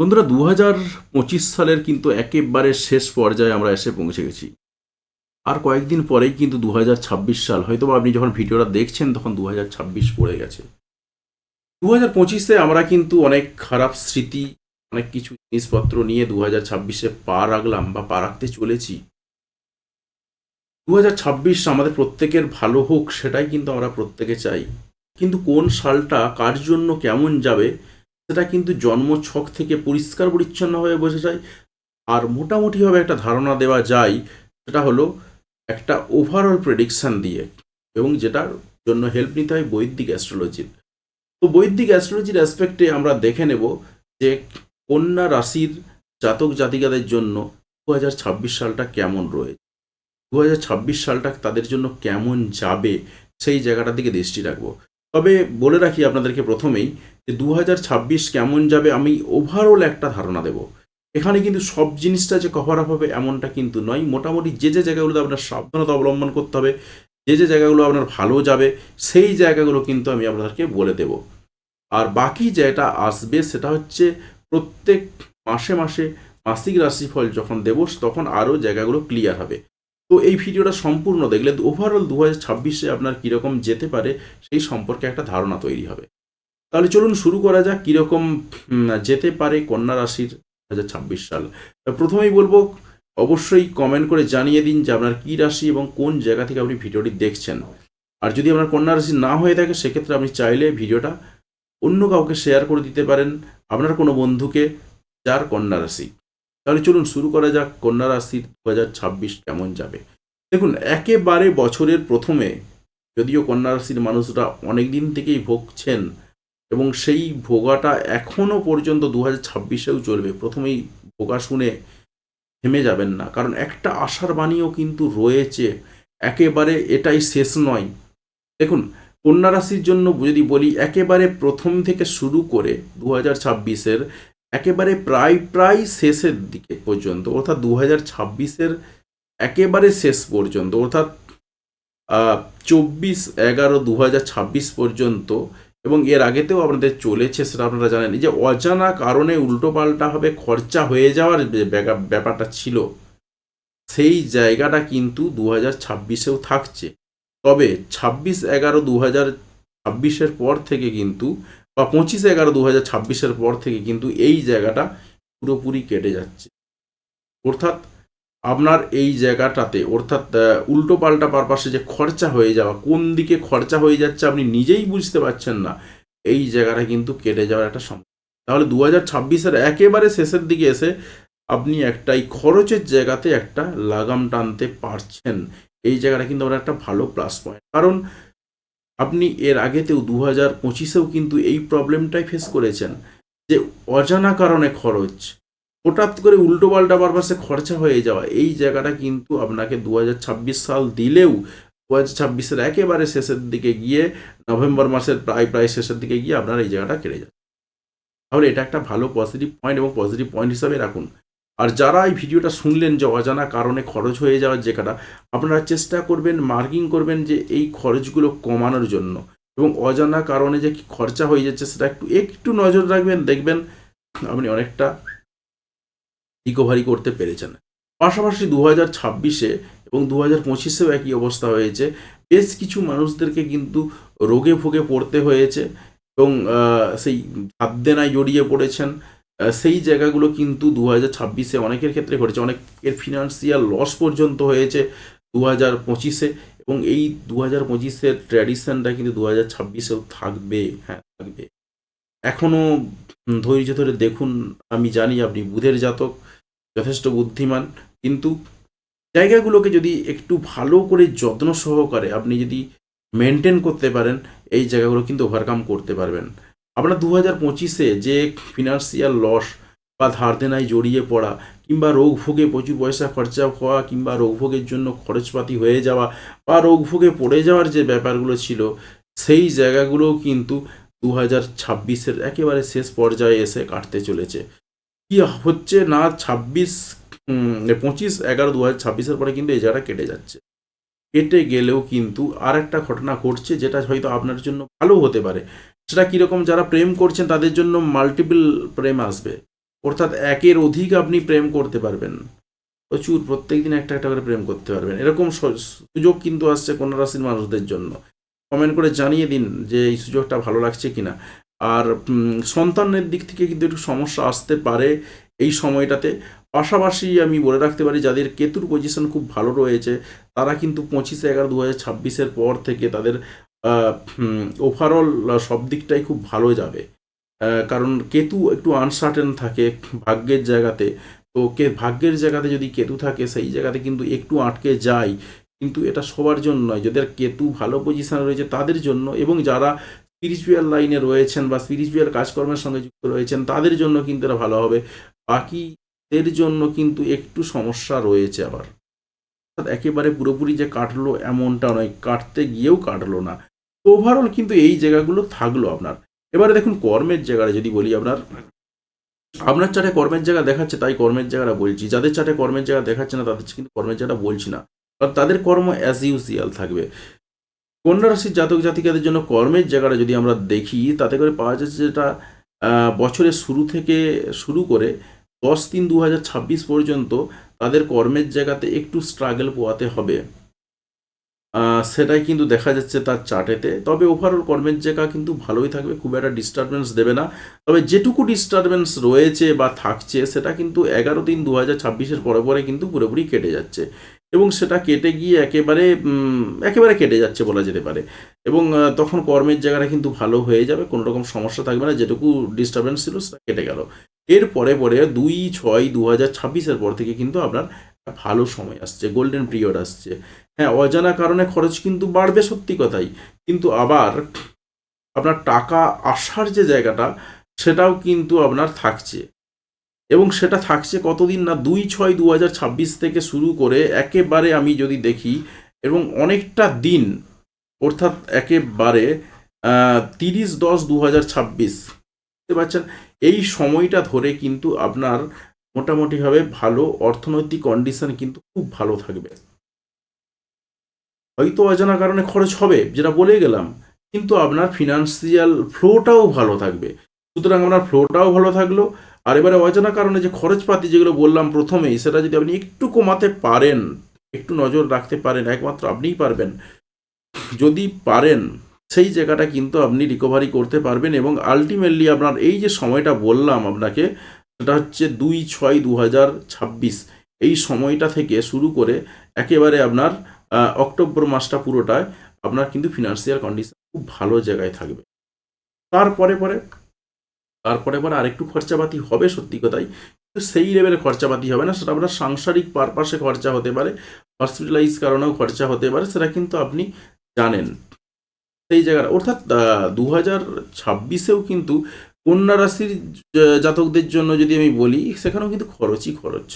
বন্ধুরা দু হাজার পঁচিশ সালের কিন্তু একেবারে শেষ পর্যায়ে আমরা এসে পৌঁছে গেছি। আর কয়েকদিন পরেই কিন্তু দু হাজার ছাব্বিশ সাল হয়তো আপনি যখন ভিডিওটা দেখছেন তখন দু হাজার ছাব্বিশ পড়ে গেছে। দু হাজার পঁচিশে আমরা কিন্তু অনেক খারাপ স্মৃতি, অনেক কিছু জিনিসপত্র নিয়ে দু হাজার ছাব্বিশে পা রাখলাম বা পা রাখতে চলেছি। দু হাজার ছাব্বিশ আমাদের প্রত্যেকের ভালো হোক, সেটাই কিন্তু আমরা প্রত্যেকে চাই। কিন্তু কোন সালটা, কার জন্য কেমন যাবে সেটা কিন্তু জন্মছক থেকে পরিষ্কার পরিচ্ছন্ন হয়ে বসে যায়। আর মোটামুটিভাবে একটা ধারণা দেওয়া যায়, সেটা হলো একটা ওভারঅল প্রেডিকশান দিয়ে এবং যেটার জন্য হেল্প নিতে হয় বৈদিক অ্যাস্ট্রোলজির তো বৈদিক অ্যাস্ট্রোলজির অ্যাসপেক্টে আমরা দেখে নেব যে কন্যা রাশির জাতক জাতিকাদের জন্য দু হাজার ছাব্বিশ সালটা কেমন রয়েছে দু হাজার ছাব্বিশ সালটা তাদের জন্য কেমন যাবে সেই জায়গাটার দিকে দৃষ্টি রাখব। তবে বলে রাখি আপনাদেরকে প্রথমেই যে দু হাজার ছাব্বিশ কেমন যাবে আমি ওভারঅল একটা ধারণা দেব। এখানে কিন্তু সব জিনিসটা যে কভার আপ হবে এমনটা কিন্তু নয়। মোটামুটি যে যে জায়গাগুলোতে আপনার সাবধানতা অবলম্বন করতে হবে, যে যে জায়গাগুলো আপনার ভালো যাবে, সেই জায়গাগুলো কিন্তু আমি আপনাদেরকে বলে দেব। আর বাকি যেটা আসবে সেটা হচ্ছে প্রত্যেক মাসে মাসে মাসিক রাশিফল যখন দেব, তখন আরও জায়গাগুলো ক্লিয়ার হবে। তো এই ভিডিওটা সম্পূর্ণ দেখলে ওভারঅল দু হাজার ছাব্বিশে আপনার কীরকম যেতে পারে সেই সম্পর্কে একটা ধারণা তৈরি হবে। তাহলে চলুন শুরু করা যাক কীরকম যেতে পারে কন্যা রাশির দু ছাব্বিশ সাল। প্রথমেই বলব, অবশ্যই কমেন্ট করে জানিয়ে দিন যে আপনার কী রাশি এবং কোন জায়গা থেকে আপনি ভিডিওটি দেখছেন। আর যদি আপনার কন্যা রাশি না হয়ে থাকে, সেক্ষেত্রে আপনি চাইলে ভিডিওটা অন্য কাউকে শেয়ার করে দিতে পারেন। আপনার কোনো বন্ধুকে যার কন্যা রাশি। তাহলে চলুন শুরু করা যাক কন্যা রাশির দু হাজার ছাব্বিশ কেমন যাবে। দেখুন, একেবারে বছরের প্রথমে যদিও কন্যা রাশির মানুষরা অনেক দিন থেকেই ভোগছেন এবং সেই ভোগাটা এখনও পর্যন্ত দু হাজার ছাব্বিশেও চলবে। প্রথমেই ভোগা শুনে থেমে যাবেন না, কারণ একটা আশার বাণীও কিন্তু রয়েছে। একেবারে এটাই শেষ নয়। দেখুন, কন্যা রাশির জন্য যদি বলি, একেবারে প্রথম থেকে শুরু করে দু হাজার ছাব্বিশের একেবারে প্রায় প্রায় শেষের দিকে পর্যন্ত, অর্থাৎ দু হাজার ছাব্বিশের একেবারে শেষ পর্যন্ত, অর্থাৎ চব্বিশ এগারো দু হাজার ছাব্বিশ পর্যন্ত, এবং এর আগেতেও আপনাদের চলেছে সেটা আপনারা জানেন যে অজানা কারণে উল্টোপাল্টাভাবে খরচা হয়ে যাওয়ার ব্যাপারটা ছিল, সেই জায়গাটা কিন্তু দু হাজার ছাব্বিশেও থাকছে। তবে ছাব্বিশ এগারো দু হাজার ছাব্বিশের পর থেকে কিন্তু বা পঁচিশ এগারো দু হাজার ছাব্বিশের পর থেকে কিন্তু এই জায়গাটা পুরোপুরি কেটে যাচ্ছে। অর্থাৎ আপনার এই জায়গাটাতে, অর্থাৎ উল্টো পাল্টা পারপাসে যে খরচা হয়ে যাওয়া, কোন দিকে খরচা হয়ে যাচ্ছে আপনি নিজেই বুঝতে পারছেন না, এই জায়গাটা কিন্তু কেটে যাওয়ার একটা সমস্যা তাহলে দু হাজার ছাব্বিশের একেবারে শেষের দিকে এসে আপনি একটা এই খরচের জায়গাতে একটা লাগাম টানতে পারছেন। এই জায়গাটা কিন্তু আমার একটা ভালো প্লাস পয়েন্ট কারণ আপনি এর আগেতেও দু হাজার পঁচিশেও কিন্তু এই প্রবলেমটাই ফেস করেছেন, যে অজানা কারণে খরচ। হঠাৎ করে উল্টো পাল্টা পারপাসে খরচা হয়ে যাওয়া, এই জায়গাটা কিন্তু আপনাকে দু হাজার ছাব্বিশ সাল দিলেও দু হাজার ছাব্বিশের একেবারে শেষের দিকে গিয়ে নভেম্বর মাসের প্রায় প্রায় শেষের দিকে গিয়ে আপনার এই জায়গাটা কেড়ে যাচ্ছে তাহলে এটা একটা ভালো পজিটিভ পয়েন্ট এবং পজিটিভ পয়েন্ট হিসাবে রাখুন। আর যারা এই ভিডিওটা শুনলেন যে অজানা কারণে খরচ হয়ে যাওয়ার জায়গাটা আপনারা চেষ্টা করবেন, মার্কিং করবেন যে এই খরচগুলো কমানোর জন্য। এবং অজানা কারণে যে কি খরচা হয়ে যাচ্ছে সেটা একটু একটু নজর রাখবেন, দেখবেন আপনি অনেকটা রিকভারি করতে পেরেছেন। পাশাপাশি দু হাজার ছাব্বিশে এবং দু হাজার পঁচিশেও একই অবস্থা হয়েছে। বেশ কিছু মানুষদেরকে কিন্তু রোগে ভোগে পড়তে হয়েছে এবং সেই ভাবদেনায় জড়িয়ে পড়েছেন। সেই জায়গাগুলো কিন্তু দু হাজার ছাব্বিশে অনেকের ক্ষেত্রে ঘটেছে। অনেকের ফিনান্সিয়াল লস পর্যন্ত হয়েছে দু হাজার পঁচিশে এবং এই দু হাজার পঁচিশের ট্র্যাডিশনটা কিন্তু দু হাজার ছাব্বিশেও থাকবে হ্যাঁ থাকবে। এখনও ধৈর্য ধরে দেখুন, আমি জানি আপনি বুধের জাতক, যথেষ্ট বুদ্ধিমান, কিন্তু জায়গাগুলোকে যদি একটু ভালো করে যত্ন সহকারে আপনি যদি মেনটেন করতে পারেন, এই জায়গাগুলো কিন্তু ওভারকাম করতে পারবেন। আপনার দু হাজার পঁচিশে যে ফিনান্সিয়াল লস বা ধার দেনায় জড়িয়ে পড়া কিংবা রোগ ভোগে প্রচুর পয়সা খরচা হওয়া কিংবা রোগ ভোগের জন্য খরচপাতি হয়ে যাওয়া বা রোগ ভোগে পড়ে যাওয়ার যে ব্যাপারগুলো ছিল, সেই জায়গাগুলোও কিন্তু দু হাজার ছাব্বিশের একেবারে শেষ পর্যায়ে এসে কাটতে চলেছে। কি হচ্ছে না ছাব্বিশ পঁচিশ, এগারো দু হাজার ছাব্বিশের পরে কিন্তু এই জায়গাটা কেটে যাচ্ছে। কেটে গেলেও কিন্তু আর একটা ঘটনা ঘটছে যেটা হয়তো আপনার জন্য ভালো হতে পারে। সেটা কীরকম যারা প্রেম করছেন তাদের জন্য মাল্টিপল প্রেম আসবে। অর্থাৎ একের অধিক আপনি প্রেম করতে পারবেন। প্রচুর প্রত্যেক দিন একটা একটা করে প্রেম করতে পারবেন। এরকম সুযোগ কিন্তু আসছে কন্যা রাশির মানুষদের জন্য। কমেন্ট করে জানিয়ে দিন যে এই সুযোগটা ভালো লাগছে কিনা। আর সন্তানের দিক থেকে কিন্তু একটু সমস্যা আসতে পারে এই সময়টাতে। পাশাপাশি আমি বলে রাখতে পারি, যাদের কেতুর পজিশন খুব ভালো রয়েছে, তারা কিন্তু পঁচিশে এগারো দু হাজার ছাব্বিশের পর থেকে তাদের ওভারঅল সব দিকটাই খুব ভালো যাবে। কারণ কেতু একটু আনসার্টেন থাকে ভাগ্যের জায়গাতে। তো কে, ভাগ্যের জায়গাতে যদি কেতু থাকে, সেই জায়গাতে কিন্তু একটু আটকে যায়। কিন্তু এটা সবার জন্য নয়। যাদের কেতু ভালো পজিশনে রয়েছে, তাদের জন্য এবং যারা স্পিরিচুয়াল লাইনে রয়েছেন বা স্পিরিচুয়াল কাজকর্মের সঙ্গে যুক্ত রয়েছেন, তাদের জন্য কিন্তু এটা ভালো হবে। বাকিদের জন্য কিন্তু একটু সমস্যা রয়েছে আবার। অর্থাৎ একেবারে পুরোপুরি যে কাটলো, এমনটা নয়। কাটতে গিয়েও কাটলো না। ওভারঅল কিন্তু এই জায়গাগুলো থাকল আপনার। এবারে দেখুন কর্মের জায়গাটা যদি বলি আপনার আপনার চাটে কর্মের জায়গা দেখাচ্ছে, তাই কর্মের জায়গাটা বলছি। যাদের চাটে কর্মের জায়গা দেখাচ্ছে না, তাদের কিন্তু কর্মের জায়গাটা বলছি না। কারণ তাদের কর্ম অ্যাজ ইউজুয়াল থাকবে। কন্যা রাশির জাতক জাতিকাদের জন্য কর্মের জায়গাটা যদি আমরা দেখি, তাতে করে পাওয়া যাচ্ছে যেটা বছরের শুরু থেকে শুরু করে দশ তিন দু পর্যন্ত তাদের কর্মের জায়গাতে একটু স্ট্রাগল পোয়াতে হবে। সেটাই কিন্তু দেখা যাচ্ছে তার চার্টেতে। তবে ওভারঅল কর্মের জায়গা কিন্তু ভালোই থাকবে, খুব একটা ডিস্টারবেন্স দেবে না। তবে যেটুকু ডিস্টারবেন্স রয়েছে বা থাকছে, সেটা কিন্তু এগারো তিন দু হাজার ছাব্বিশের পরে পরে কিন্তু পুরোপুরি কেটে যাচ্ছে। এবং সেটা কেটে গিয়ে একেবারে একেবারে কেটে যাচ্ছে বলা যেতে পারে। এবং তখন কর্মের জায়গাটা কিন্তু ভালো হয়ে যাবে, কোনো রকম সমস্যা থাকবে না, যেটুকু ডিস্টারবেন্স ছিল সেটা কেটে গেল। এর পরে পরে দুই ছয় দু হাজার ছাব্বিশের পর থেকে কিন্তু আপনার ভালো সময় আসছে গোল্ডেন পিরিয়ড আসছে। হ্যাঁ অজানা কারণে খরচ কিন্তু বাড়বে সত্যি কথাই। কিন্তু আবার আপনার টাকা আসার যে জায়গাটা, সেটাও কিন্তু আপনার থাকছে। এবং সেটা থাকছে কতদিন না দুই ছয় দু হাজার ছাব্বিশ থেকে শুরু করে একেবারে আমি যদি দেখি, এবং অনেকটা দিন, অর্থাৎ একেবারে তিরিশ দশ দু হাজার ছাব্বিশ। বুঝতে পারছেন এই সময়টা ধরে কিন্তু আপনার মোটামুটিভাবে ভালো অর্থনৈতিক কন্ডিশন কিন্তু খুব ভালো থাকবে। হয়তো অজানা কারণে খরচ হবে, যেটা বলে গেলাম, কিন্তু আপনার ফিনান্সিয়াল ফ্লোটাও ভালো থাকবে। সুতরাং আপনার ফ্লোটাও ভালো থাকল, আর এবারে অজানা কারণে যে খরচপাতি যেগুলো বললাম প্রথমেই সেটা যদি আপনি একটু কমাতে পারেন, একটু নজর রাখতে পারেন, একমাত্র আপনিই পারবেন, যদি পারেন, সেই জায়গাটা কিন্তু আপনি রিকভারি করতে পারবেন এবং আলটিমেটলি আপনার এই যে সময়টা বললাম আপনাকে সেটা হচ্ছে দুই ছয় দু হাজার ছাব্বিশ। এই সময়টা থেকে শুরু করে একেবারে আপনার অক্টোবর মাসটা পুরোটায় আপনার কিন্তু ফিনান্সিয়াল কন্ডিশন খুব ভালো জায়গায় থাকবে। তারপরে পরে তারপরে পরে আরেকটু খরচাপাতি হবে সত্যি কথাই, কিন্তু সেই লেভেলে খরচাপাতি হবে না। সেটা আপনার সাংসারিক পারপাসে খরচা হতে পারে হসপিটালাইজ কারণেও খরচা হতে পারে, সেটা কিন্তু আপনি জানেন। সেই জায়গাটা, অর্থাৎ দু হাজার ছাব্বিশেও কিন্তু কন্যা রাশির জাতকদের জন্য যদি আমি বলি, সেখানেও কিন্তু খরচই খরচ।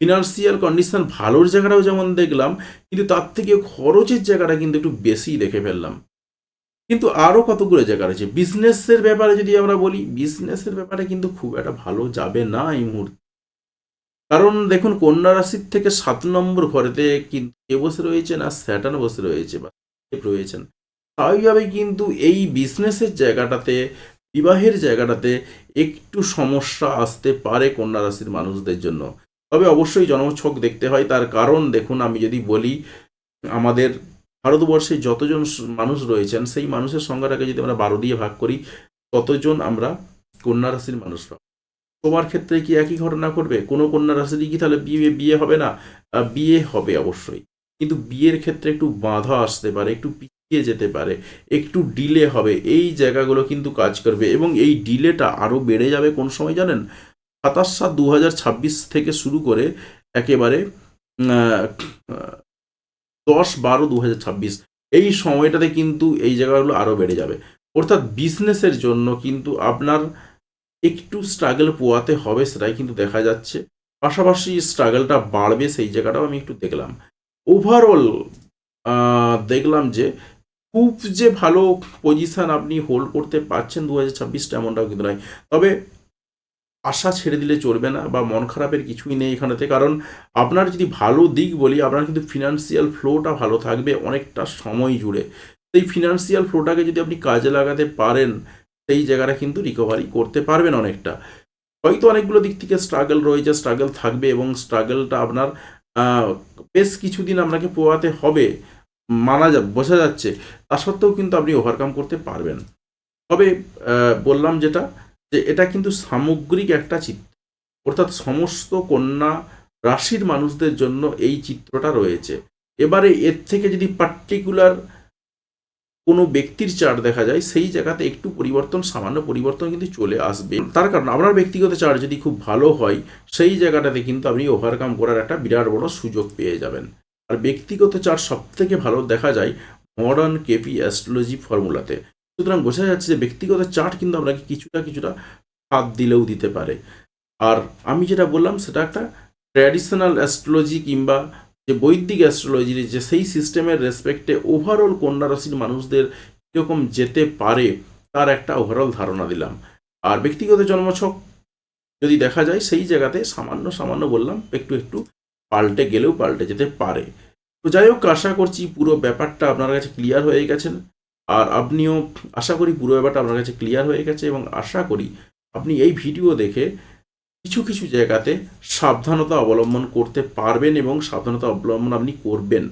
ফিনান্সিয়াল কন্ডিশন ভালোর জায়গাটাও যেমন দেখলাম, কিন্তু তার থেকে খরচের জায়গাটা কিন্তু একটু বেশি দেখে ফেললাম। কিন্তু আরও কতগুলো জায়গা রয়েছে? বিজনেসের ব্যাপারে যদি আমরা বলি বিজনেসের ব্যাপারে কিন্তু খুব একটা ভালো যাবে না এই মুহূর্তে। কারণ দেখুন কন্যা রাশির থেকে সাত নম্বর ঘরেতে কিন্তু কে বসে রয়েছে না স্যাটার্ন বসে রয়েছে বা রয়েছেন? স্বাভাবিকভাবে কিন্তু এই বিজনেসের জায়গাটাতে বিবাহের জায়গাটাতে একটু সমস্যা আসতে পারে কন্যা রাশির মানুষদের জন্য। তবে অবশ্যই জন্মছক দেখতে হয়। তার কারণ দেখুন, আমি যদি বলি, আমাদের ভারতবর্ষে যতজন মানুষ রয়েছেন, সেই মানুষের সংখ্যাটাকে যদি আমরা বারো দিয়ে ভাগ করি, ততজন আমরা কন্যা রাশির মানুষরা সবার ক্ষেত্রে কি একই ঘটনা ঘটবে? কোনো কন্যা রাশিরই কি তাহলে বিয়ে বিয়ে হবে না? বিয়ে হবে অবশ্যই। কিন্তু বিয়ের ক্ষেত্রে একটু বাধা আসতে পারে, একটু পিছিয়ে যেতে পারে, একটু ডিলে হবে। এই জায়গাগুলো কিন্তু কাজ করবে এবং এই ডিলেটা আরও বেড়ে যাবে কোন সময় জানেন? সাতাশ সাত দু থেকে শুরু করে একেবারে দশ বারো দু এই সময়টাতে কিন্তু এই জায়গাগুলো আরও বেড়ে যাবে। অর্থাৎ বিজনেসের জন্য কিন্তু আপনার একটু স্ট্রাগল পোয়াতে হবে সেটাই কিন্তু দেখা যাচ্ছে। পাশাপাশি স্ট্রাগলটা বাড়বে সেই জায়গাটাও আমি একটু দেখলাম। ওভারঅল দেখলাম যে খুব যে ভালো পজিশন আপনি হোল্ড করতে পারছেন দু হাজার ছাব্বিশটা এমনটাও কিন্তু নয়। তবে আশা ছেড়ে দিলে চলবে না বা মন খারাপের কিছুই নেই এখানেতে। কারণ আপনার যদি ভালো দিক বলি, আপনার কিন্তু ফিনান্সিয়াল ফ্লোটা ভালো থাকবে অনেকটা সময় জুড়ে। সেই ফিনান্সিয়াল ফ্লোটাকে যদি আপনি কাজে লাগাতে পারেন, সেই জায়গাটা কিন্তু রিকভারি করতে পারবেন অনেকটা। হয়তো অনেকগুলো দিক থেকে স্ট্রাগল রয়েছে স্ট্রাগল থাকবে এবং স্ট্রাগলটা আপনার বেশ কিছুদিন আপনাকে পোয়াতে হবে। মানা যা, বোঝা যাচ্ছে। তা সত্ত্বেও কিন্তু আপনি ওভারকাম করতে পারবেন। তবে বললাম যেটা, যে এটা কিন্তু সামগ্রিক একটা চিত্র। অর্থাৎ সমস্ত কন্যা রাশির মানুষদের জন্য এই চিত্রটা রয়েছে। এবারে এর থেকে যদি পার্টিকুলার কোনো ব্যক্তির চার্ট দেখা যায়, সেই জায়গাতে একটু পরিবর্তন, সামান্য পরিবর্তন কিন্তু চলে আসবে। তার কারণ, আপনার ব্যক্তিগত চার্ট যদি খুব ভালো হয়, সেই জায়গাটাতে কিন্তু আপনি ওভারকাম করার একটা বিরাট বড় সুযোগ পেয়ে যাবেন। আর ব্যক্তিগত চার্ট সব থেকে ভালো দেখা যায় মডার্ন কেপি অ্যাস্ট্রোলজি ফর্মুলাতে সুতরাং বোঝা যাচ্ছে যে ব্যক্তিগত চার্ট কিন্তু আপনাকে কিছুটা কিছুটা হাত দিলেও দিতে পারে। আর আমি যেটা বললাম, সেটা একটা ট্র্যাডিশনাল অ্যাস্ট্রোলজি কিংবা যে বৈদিক অ্যাস্ট্রোলজির যে সেই সিস্টেমের রেসপেক্টে ওভারঅল কন্যা রাশির মানুষদের কীরকম যেতে পারে, তার একটা ওভারঅল ধারণা দিলাম। আর ব্যক্তিগত জন্মছক যদি দেখা যায়, সেই জায়গাতে সামান্য সামান্য বললাম, একটু একটু পাল্টে গেলেও পাল্টে যেতে পারে। তো যাই হোক, আশা করছি পুরো ব্যাপারটা আপনার কাছে ক্লিয়ার হয়ে গেছেন আর আপনিও আশা করি পুরো ব্যাপারটা আপনার কাছে ক্লিয়ার হয়ে গেছে এবং আশা করি আপনি এই ভিডিও দেখে কিছু কিছু জায়গাতে সাবধানতা অবলম্বন করতে পারবেন এবং সাবধানতা অবলম্বন আপনি করবেন।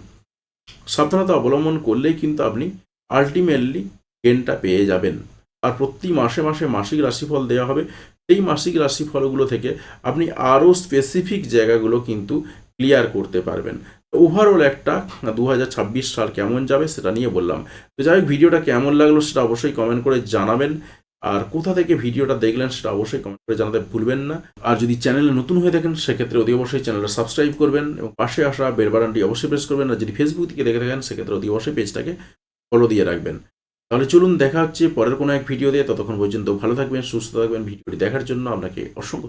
সাবধানতা অবলম্বন করলেই কিন্তু আপনি আলটিমেটলি গেনটা পেয়ে যাবেন। আর প্রতি মাসে মাসে মাসিক রাশিফল দেওয়া হবে। সেই মাসিক রাশিফলগুলো থেকে আপনি আরও স্পেসিফিক জায়গাগুলো কিন্তু ক্লিয়ার করতে পারবেন। ওভারঅল একটা দু হাজার ছাব্বিশ সাল কেমন যাবে সেটা নিয়ে বললাম। তো যাই হোক, ভিডিওটা কেমন লাগল সেটা অবশ্যই কমেন্ট করে জানাবেন। আর কোথা থেকে ভিডিওটা দেখলেন সেটা অবশ্যই কমেন্ট করে জানাতে ভুলবেন না। আর যদি চ্যানেলে নতুন হয়ে থাকেন, সেক্ষেত্রে অতি অবশ্যই চ্যানেলটা সাবস্ক্রাইব করবেন এবং পাশে আসা বেল বাটনটি অবশ্যই প্রেস করবেন। আর যদি ফেসবুক থেকে দেখে থাকেন, সেক্ষেত্রে অতি অবশ্যই পেজটাকে ফলো দিয়ে রাখবেন। তাহলে চলুন, দেখা হচ্ছে পরের কোনো এক ভিডিও দিয়ে ততক্ষণ পর্যন্ত ভালো থাকবেন, সুস্থ থাকবেন। ভিডিওটি দেখার জন্য আপনাকে অসংখ্য